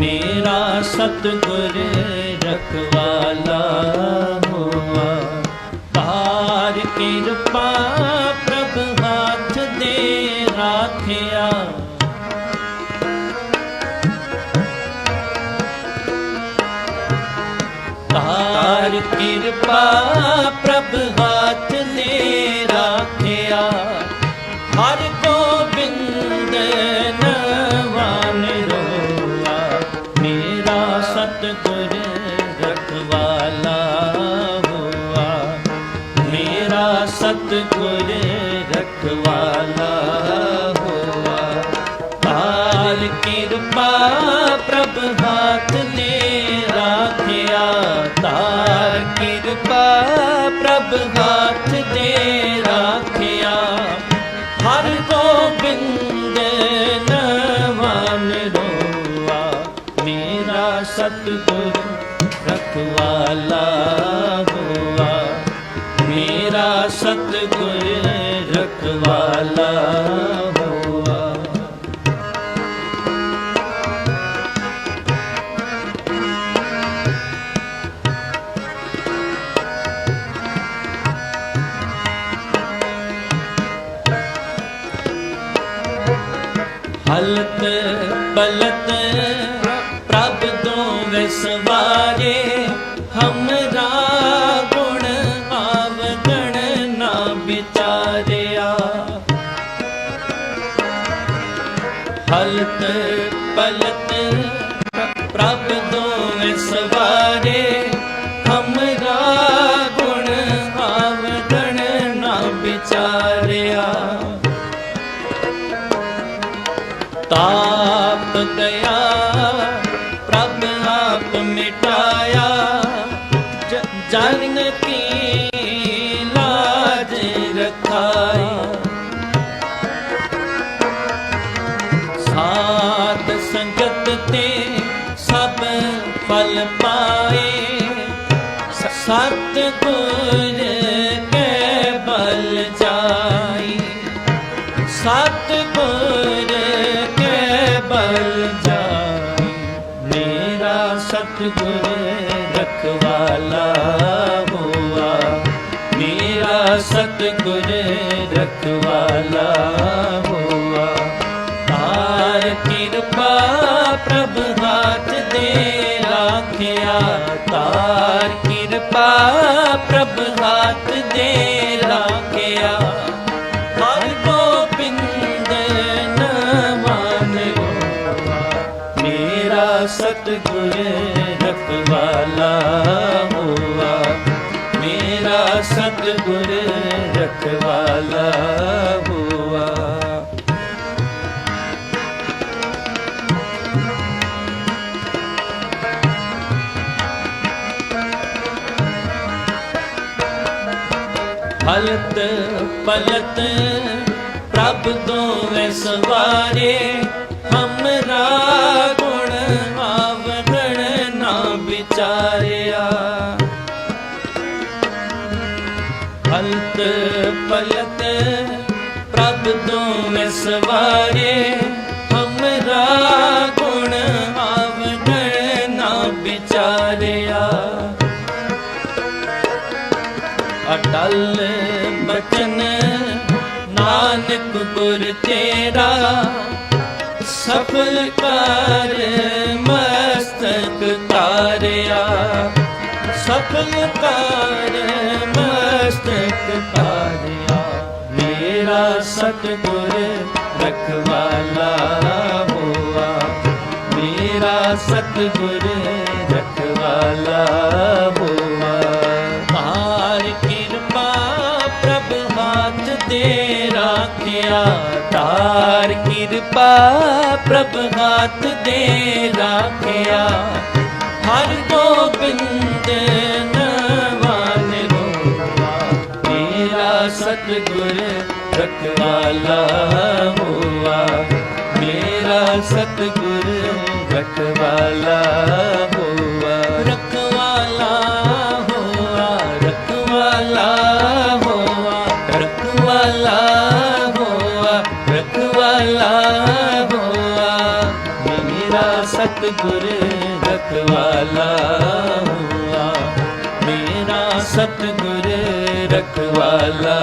ਮੇਰਾ ਸਤਿਗੁਰ ਰਖਵਾਲਾ ਹੋਆ। ਤਾਰ ਕਿਰਪਾ ਪ੍ਰਭ ਹੱਥ ਦੇ ਰਾਖਿਆ। ਤਾਰ ਕਿਰਪਾ ਪ੍ਰਭ ਰਖਵਾਲਾ ਹੋਆ। ਤਾਲ ਕਿਰਪਾ ਪ੍ਰਭ ਹਾਥ ਨੇ ਰਾਖਿਆ। ਤਾਰ ਕਿਰਪਾ ਪ੍ਰਭ ਹਾਥ ਦੇ ਰਾਖਿਆ। ਹਰ ਗੋਬਿੰਦ ਨਵਾਨ ਰੋਆ ਮੇਰਾ ਸਤਿਗੁਰ ਰਖਵਾਲਾ ਹੋਆ। ਮੇਰਾ ਸਤਿਗੁਰ ਰਖਵਾਲਾ ਹੋਆ ਹਲਤ ਪਲਤ ਪ੍ਰਭ ਤੋਂ ਵਿਸਵਾਰੇ ਹਮਰਾ ਹਲਤ ਪਲਤ ਪ੍ਰਭ ਤੋਂ ਸਵਾਰੇ, ਹਮਰਾ ਗੁਣ ਆਵਗਣ ਨਾ ਵਿਚਾਰਿਆ। ਤਾਪ ਗਿਆ ਪ੍ਰਭ ਆਪ ਮਿਟਾਇਆ। ਜ- ਫਲ ਪਾਏ। ਸਤ ਗੁਰ ਕੇ ਬਲ ਜਾਈ ਸਤਿਗੁਰ ਕੇ ਬਲ ਜਾਈ ਮੇਰਾ ਸਤਿਗੁਰ ਰਖਵਾਲਾ ਹੋਆ। ਮੇਰਾ ਸਤਿਗੁਰ ਰਖਵਾਲਾ ਹੋਆ। ਤਾਰ ਕਿਰਪਾ ਪ੍ਰਭ ਦੇ ਤਾਰ ਕਿਰਪਾ ਪ੍ਰਭ ਹਾਥ ਦੇ ਰਾਖਿਆ ਹਰ ਗੋਬਿੰਦ ਨਵਾਨ ਮੇਰਾ ਸਤਿਗੁਰ ਰਖਵਾਲਾ ਹੋਆ। ਮੇਰਾ ਸਤਿਗੁਰ ਰਖਵਾਲਾ ਹਲਤ ਪਲਤ ਪ੍ਰਭ ਦੋਵੇਂ ਸਵਾਰੇ, ਹਮਰਾ ਗੁਣ ਆਵਗਣ ਨਾ ਵਿਚਾਰਿਆ। ਹਲਤ ਪਲਤ ਪ੍ਰਭ ਦੋਵੇਂ ਸਵਾਰੇ ਅਟਲ ਬਚਨ, ਨਾਨਕ ਗੁਰ ਤੇਰਾ, ਸਫਲ ਕਰ ਮਸਤਕ ਤਾਰਿਆ। ਸਫਲ ਕਰ ਮਸਤਕ ਤਾਰਿਆ। ਮੇਰਾ ਸਤਿਗੁਰ ਰਖਵਾਲਾ ਹੋਆ। ਮੇਰਾ ਸਤਿਗੁਰ ਰਖਵਾਲਾ ਕਿਰਪਾ ਪ੍ਰਭ ਹੱਥ ਦੇ ਰਾਖਿਆ। ਹਰ ਗੋਬਿੰਦ ਨਵਾਨ ਹੋਆ ਮੇਰਾ ਸਤਿਗੁਰ ਰਖਵਾਲਾ ਹੋਆ। ਮੇਰਾ ਸਤਿਗੁਰ ਰਖਵਾਲਾ ਸਤਗੁਰ ਰਖਵਾਲਾ ਹੁਆ। ਮੇਰਾ ਸਤਗੁਰ ਰਖਵਾਲਾ